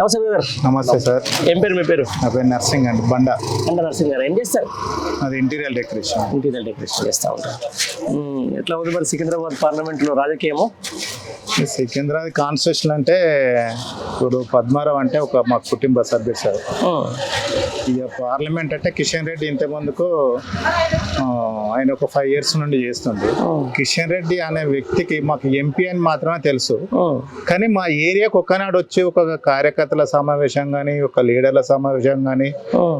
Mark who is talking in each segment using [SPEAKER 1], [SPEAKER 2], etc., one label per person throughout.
[SPEAKER 1] నమస్తే గారు
[SPEAKER 2] నమస్తే సార్.
[SPEAKER 1] ఏం పేరు మీ పేరు?
[SPEAKER 2] నా పేరు నర్సింగ్ అండి బండ.
[SPEAKER 1] అండ నరసింగ్ గారు? ఏం చేస్తారు?
[SPEAKER 2] అది ఇంటీరియర్ డెకరేషన్.
[SPEAKER 1] ఇంటీరియర్ డెకరేషన్ చేస్తూ ఉంటారు. ఎట్లా ఉంది మరి సికింద్రాబాద్ పార్లమెంట్లో రాజకీయము?
[SPEAKER 2] సికింద్రాబాద్ కాన్స్టిట్యూషన్ అంటే ఇప్పుడు పద్మారావు అంటే ఒక మా కుటుంబ సభ్యుడు సార్. ఇక పార్లమెంట్ అంటే కిషన్ రెడ్డి ఇంత ముందుకు ఆయన ఒక ఫైవ్ ఇయర్స్ నుండి చేస్తుంది. కిషన్ రెడ్డి అనే వ్యక్తికి మాకు ఎంపీ అని మాత్రమే తెలుసు. కానీ మా ఏరియాకి ఒక్కనాడు వచ్చి ఒక కార్యకర్తల సమావేశం కానీ ఒక లీడర్ల సమావేశం కానీ.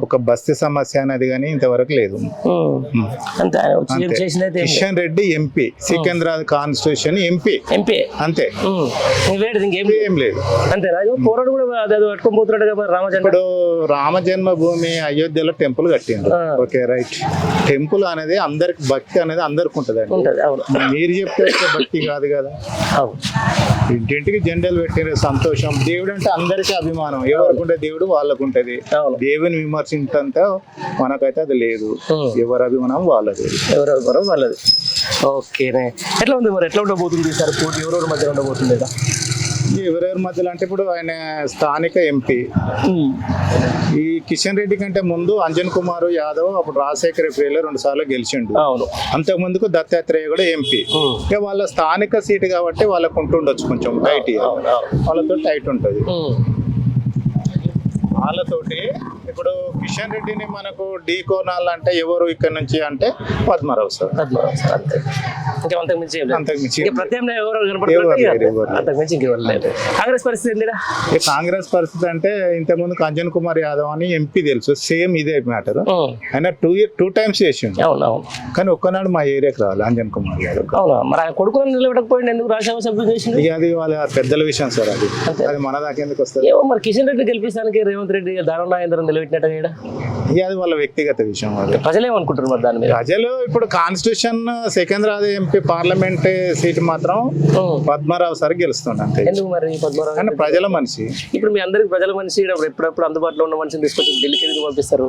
[SPEAKER 2] ఒక బస్తీ సమస్య అనేది కానీ ఇంతవరకు లేదు. Kishan Reddy MP Secunderabad constitution MP
[SPEAKER 1] MP
[SPEAKER 2] అంతే
[SPEAKER 1] మ్మ్. ఇంక లేదు. అంతేనా? పోరాడు కూడా అదే పట్టుకొని పోతున్నాడు కదా రామచంద్ర
[SPEAKER 2] ఇప్పుడు రామ జన్మభూమి అయోధ్యలో టెంపుల్ కట్టిండు
[SPEAKER 1] ఆ.
[SPEAKER 2] Okay right. టెంపుల్ అనేది అందరికి భక్తి అనేది అందరికి ఉంటదండి.
[SPEAKER 1] ఉంటుంది
[SPEAKER 2] మీరు చెప్తే వచ్చే భక్తి కాదు కదా. ఇంటింటికి జెండాలు పెట్టిన సంతోషం. దేవుడు అంటే అందరికీ అభిమానం. ఎవరికి ఉంటే దేవుడు వాళ్ళకు ఉంటది దేవుని విమర్శించంత మనకైతే అది లేదు. ఎవరి అభిమానం వాళ్ళది.
[SPEAKER 1] ఎవరో వాళ్ళది. ఓకేనే ఎట్లా ఉంది మరి ఎట్లా ఉండబోతుంది ఈసారి పోటీ ఎవరెవరి మధ్య ఉండబోతుంది ఇక?
[SPEAKER 2] ఎవరెవరి మధ్యలో అంటే ఇప్పుడు ఆయన స్థానిక ఎంపీ. ఈ కిషన్ రెడ్డి కంటే ముందు అంజన్ కుమార్ యాదవ్ అప్పుడు రాజశేఖర ఏప్రిల్ రెండు సార్లు గెలిచిండు
[SPEAKER 1] అవును
[SPEAKER 2] అంతకు ముందుకు దత్తాత్రేయ కూడా ఎంపీ. ఇక వాళ్ళ స్థానిక సీటు కాబట్టి వాళ్ళకు ఉంటుండొచ్చు కొంచెం టైట్. వాళ్ళతో టైట్ ఉంటుంది. వాళ్ళతోటి ఇప్పుడు కిషన్ రెడ్డిని మనకు ఢీ కోనాలంటే ఎవరు ఇక్కడ నుంచి అంటే పద్మారావు సార్.
[SPEAKER 1] పద్మనాభం సార్ అంతే. ఇంకా అంతకు మించి ఏం లేదు.
[SPEAKER 2] అంతకు మించి
[SPEAKER 1] ఇంకా ప్రత్యామ్నాయం ఎవరు. అంతకు మించి ఇంకెవరు లేదు కాంగ్రెస్ పరిస్థితి
[SPEAKER 2] కాంగ్రెస్ పరిస్థితి అంటే ఇంతకుముందు అంజన్ కుమార్ యాదవ్ అని ఎంపీ తెలుసు సేమ్ ఇదే మ్యాటర్. ఆయన టూ ఇయర్ టూ టైమ్స్ చేసిండు.
[SPEAKER 1] అవును
[SPEAKER 2] కానీ ఒక్కనాడు మా ఏరియాకి రావాలి అంజన్ కుమార్ యాదవ్.
[SPEAKER 1] అవునా? మరి ఆయన కొడుకుని నిలబెట్టకపోయింది ఎందుకు? రాజ్యసభ సభ్యులు చేసింది
[SPEAKER 2] ఇక అది వాళ్ళ పెద్దల విషయం సార్ అది. అది మన దాకా ఎందుకు వస్తుంది?
[SPEAKER 1] ఏమో మరి కిషన్ రెడ్డి గెలిపించడానికి రేవంత్ రెడ్డి దానం నాగేంద్రం വീട്ടിലിട്ട് വീട്
[SPEAKER 2] ఇక అది వాళ్ళ వ్యక్తిగత విషయం
[SPEAKER 1] ప్రజలు ఏమనుకుంటారు మరి దాని మీద?
[SPEAKER 2] ప్రజలు ఇప్పుడు constitution Secunderabad MP parliament seat మాత్రం. పద్మారావు సార్ గెలుస్తుండ అంతే.
[SPEAKER 1] ఎందుకు మరి
[SPEAKER 2] కానీ ప్రజల మనిషి.
[SPEAKER 1] ఇప్పుడు మీ అందరికి ప్రజల మనిషి ఎప్పుడప్పుడు అందుబాటులో ఉన్న మనిషిని తీసుకొచ్చి ఢిల్లీకి ఎందుకు పంపిస్తారు?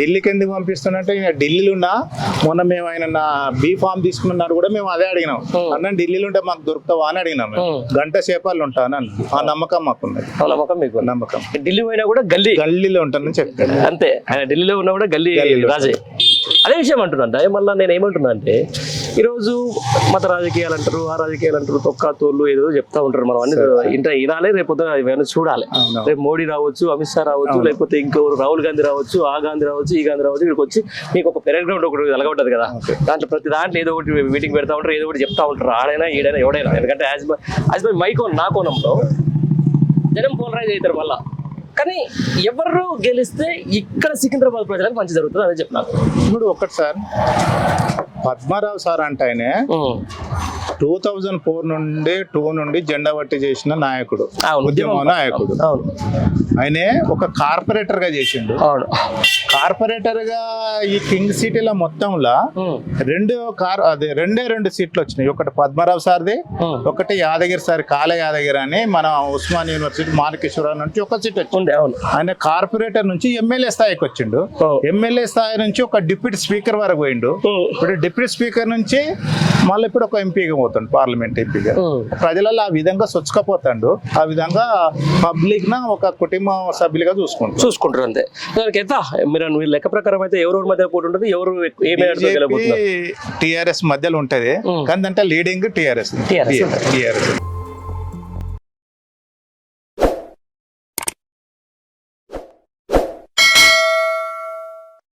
[SPEAKER 2] ఢిల్లీకి ఎందుకు పంపిస్తున్నట్టే ఈయన ఢిల్లీలో ఉన్నా మొన్న మేము ఆయన నా బీ ఫామ్ తీసుకున్నారు కూడా మేము అదే అడిగినాం. అన్న ఢిల్లీలో ఉంటే మాకు దొరుకుతావా అని అడిగినాం. గంట సేపాలు ఉంటాను ఆ నమ్మకం
[SPEAKER 1] ఆ నమ్మకం మీకు.
[SPEAKER 2] నమ్మకం.
[SPEAKER 1] ఢిల్లీ పోయినా కూడా గల్లీ.
[SPEAKER 2] గల్లీలో ఉంటానని చెప్పాడు.
[SPEAKER 1] అంతే. ఆయన ఢిల్లీలో ఉన్నా కూడా గల్లీ
[SPEAKER 2] గల్లీలో
[SPEAKER 1] రాజే. అదే విషయం అంటున్నా మళ్ళీ నేను ఏమంటున్నా అంటే ఈరోజు మత రాజకీయాలు అంటారు ఆ రాజకీయాలు అంటారు తొక్క తోళ్ళు ఏదో చెప్తా ఉంటారు మనం. అన్ని ఇంట వినాలి రేపు ఇవన్నీ చూడాలి. రేపు మోడీ రావచ్చు అమిత్ షా రావచ్చు లేకపోతే ఇంకెవరు రాహుల్ గాంధీ రావచ్చు ఆ గాంధీ రావచ్చు ఈ గాంధీ రావచ్చు ఇక్కడికి వచ్చి మీకు ఒక పెరడ్ గ్రౌండ్ ఒకటి అలగబడ్డది కదా. దాంట్లో ప్రతి దాంట్లో ఏదో ఒకటి మీటింగ్ పెడతా ఉంటారు ఏదో ఒకటి చెప్తా ఉంటారు. ఆడైనా ఈడైనా ఎవడైనా. ఎందుకంటే యాజ్ యాజ్ బై మై కోన్ నా కోణంలో జనం పోలరైజ్ అవుతారు మళ్ళా. కానీ ఎవరు గెలిస్తే ఇక్కడ సికింద్రాబాద్ ప్రజలకు మంచి జరుగుతుంది అదే చెప్పినాను
[SPEAKER 2] ఇప్పుడు ఒకటి సార్ పద్మారావు సార్ అంటే ఆయన. టూ థౌజండ్ ఫోర్ నుండి టూ నుండి జెండా పట్టి చేసిన నాయకుడు. ఉద్యమ నాయకుడు.
[SPEAKER 1] అవును.
[SPEAKER 2] ఆయన ఒక కార్పొరేటర్గా చేసిండు. కార్పొరేటర్గా ఈ కింగ్ సిటీలో మొత్తంలో రెండు కార్ అదే రెండే రెండు సీట్లు వచ్చినాయి. ఒకటి పద్మరావు సార్ది. ఒకటి యాదగిరి సార్ కాల యాదగిరి అని మన ఉస్మాన్ యూనివర్సిటీ మానకేశ్వరరావు నుంచి ఒక సీట్ వచ్చింది. ఆయన కార్పొరేటర్ నుంచి ఎమ్మెల్యే స్థాయికి వచ్చిండు. ఎమ్మెల్యే స్థాయి నుంచి ఒక డిప్యూటీ స్పీకర్ వరకు పోయిండు. ఇప్పుడు డిప్యూటీ స్పీకర్ నుంచి మళ్ళీ ఇప్పుడు ఒక ఎంపీగా పోతాడు పార్లమెంట్ ఎంపీగా. ప్రజలలో ఆ విధంగా సొచ్చుకపోతాడు ఆ విధంగా పబ్లిక్ న ఒక కుటుంబ సభ్యులుగా చూసుకుంటారు.
[SPEAKER 1] చూసుకుంటారు అంతే. దానికి ఎంత? మీరు మీరు లెక్క ప్రకారం అయితే ఎవరెవరి మధ్య పోటీ ఉంటుంది ఎవరు
[SPEAKER 2] టిఆర్ఎస్ మధ్యలో ఉంటది. కానీ అంటే లీడింగ్ టిఆర్ఎస్. టిఆర్ఎస్.